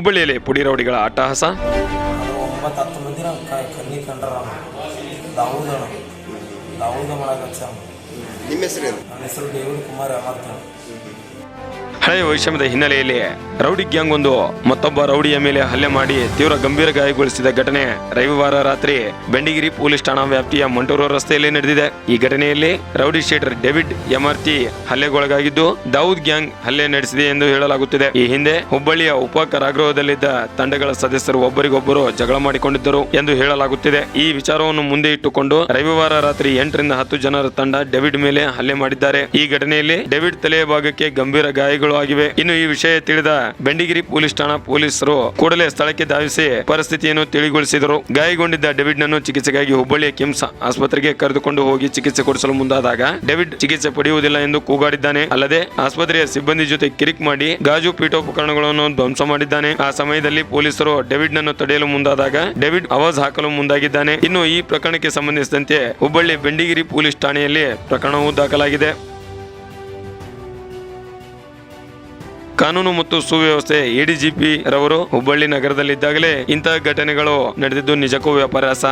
ಹುಬ್ಬಳ್ಳಿಯಲ್ಲಿ ಪುಡಿ ರೌಡಿಗಳ ಅಟ್ಟಹಾಸ ಒಂಬತ್ತು ಹತ್ತು ಮಂದಿ ನಾವು ಕಣ್ಣಿ ಕಂಡ್ರ ದಾವೂದಣ ದಾವೂದ ಮಾಡಕಚ್ಚ ನಿಮ್ಮ ಹೆಸರೇನು? ನನ್ನ ಹೆಸರು ಡೇವಿಡ್ ಕುಮಾರ್ ಅಮರ್ತ ಹಳೆಯ ವೈಷಮ್ಯದ ಹಿನ್ನೆಲೆಯಲ್ಲಿ ರೌಡಿ ಗ್ಯಾಂಗ್ ಒಂದು ಮತ್ತೊಬ್ಬ ರೌಡಿಯ ಮೇಲೆ ಹಲ್ಲೆ ಮಾಡಿ ತೀವ್ರ ಗಂಭೀರ ಗಾಯಗೊಳಿಸಿದ ಘಟನೆ ರವಿವಾರ ರಾತ್ರಿ ಬೆಂಡಿಗಿರಿ ಪೊಲೀಸ್ ಠಾಣಾ ವ್ಯಾಪ್ತಿಯ ಮಂಟೂರು ರಸ್ತೆಯಲ್ಲಿ ನಡೆದಿದೆ. ಈ ಘಟನೆಯಲ್ಲಿ ರೌಡಿ ಶೇಟರ್ ಡೇವಿಡ್ ಎಮರ್ತಿ ಹಲ್ಲೆಗೊಳಗಾಗಿದ್ದು ದಾವೂದ್ ಗ್ಯಾಂಗ್ ಹಲ್ಲೆ ನಡೆಸಿದೆ ಎಂದು ಹೇಳಲಾಗುತ್ತಿದೆ. ಈ ಹಿಂದೆ ಹುಬ್ಬಳ್ಳಿಯ ಉಪ ಕಾರಾಗೃಹದಲ್ಲಿದ್ದ ತಂಡಗಳ ಸದಸ್ಯರು ಒಬ್ಬರಿಗೊಬ್ಬರು ಜಗಳ ಮಾಡಿಕೊಂಡಿದ್ದರು ಎಂದು ಹೇಳಲಾಗುತ್ತಿದೆ. ಈ ವಿಚಾರವನ್ನು ಮುಂದೆ ಇಟ್ಟುಕೊಂಡು ರವಿವಾರ ರಾತ್ರಿ ಎಂಟರಿಂದ ಹತ್ತು ಜನರ ತಂಡ ಡೇವಿಡ್ ಮೇಲೆ ಹಲ್ಲೆ ಮಾಡಿದ್ದಾರೆ. ಈ ಘಟನೆಯಲ್ಲಿ ಡೇವಿಡ್ ತಲೆಯ ಭಾಗಕ್ಕೆ ಗಂಭೀರ ಗಾಯಗಳು ಆಗಿವೆ. ಇನ್ನು ಈ ವಿಷಯ ತಿಳಿದ ಬೆಂಡಿಗಿರಿ ಪೊಲೀಸ್ ಠಾಣಾ ಪೊಲೀಸರು ಕೂಡಲೇ ಸ್ಥಳಕ್ಕೆ ಧಾವಿಸಿ ಪರಿಸ್ಥಿತಿಯನ್ನು ತಿಳಿಗೊಳಿಸಿದರು. ಗಾಯಗೊಂಡಿದ್ದ ಡೇವಿಡ್ ನನ್ನು ಚಿಕಿತ್ಸೆಗಾಗಿ ಹುಬ್ಬಳ್ಳಿಯ ಕಿಮ್ಸ್ ಆಸ್ಪತ್ರೆಗೆ ಕರೆದುಕೊಂಡು ಹೋಗಿ ಚಿಕಿತ್ಸೆ ಕೊಡಿಸಲು ಮುಂದಾದಾಗ ಡೇವಿಡ್ ಚಿಕಿತ್ಸೆ ಪಡೆಯುವುದಿಲ್ಲ ಎಂದು ಕೂಗಾಡಿದ್ದಾನೆ. ಅಲ್ಲದೆ ಆಸ್ಪತ್ರೆಯ ಸಿಬ್ಬಂದಿ ಜೊತೆ ಕಿರಿಕ್ ಮಾಡಿ ಗಾಜು ಪೀಠೋಪಕರಣಗಳನ್ನು ಧ್ವಂಸ ಮಾಡಿದ್ದಾನೆ. ಆ ಸಮಯದಲ್ಲಿ ಪೊಲೀಸರು ಡೇವಿಡ್ ನನ್ನು ತಡೆಯಲು ಮುಂದಾದಾಗ ಡೇವಿಡ್ ಆವಾಜ್ ಹಾಕಲು ಮುಂದಾಗಿದ್ದಾನೆ. ಇನ್ನು ಈ ಪ್ರಕರಣಕ್ಕೆ ಸಂಬಂಧಿಸಿದಂತೆ ಹುಬ್ಬಳ್ಳಿ ಬೆಂಡಿಗಿರಿ ಪೊಲೀಸ್ ಠಾಣೆಯಲ್ಲಿ ಪ್ರಕರಣವು ದಾಖಲಾಗಿದೆ. ಕಾನೂನು ಮತ್ತು ಸುವ್ಯವಸ್ಥೆ ಎಡಿಜಿಪಿ ರವರು ಹುಬ್ಬಳ್ಳಿ ನಗರದಲ್ಲಿದ್ದಾಗಲೇ ಇಂತಹ ಘಟನೆಗಳು ನಡೆದಿದ್ದು ನಿಜಕ್ಕೂ ವ್ಯಾಪಾರಾಸ.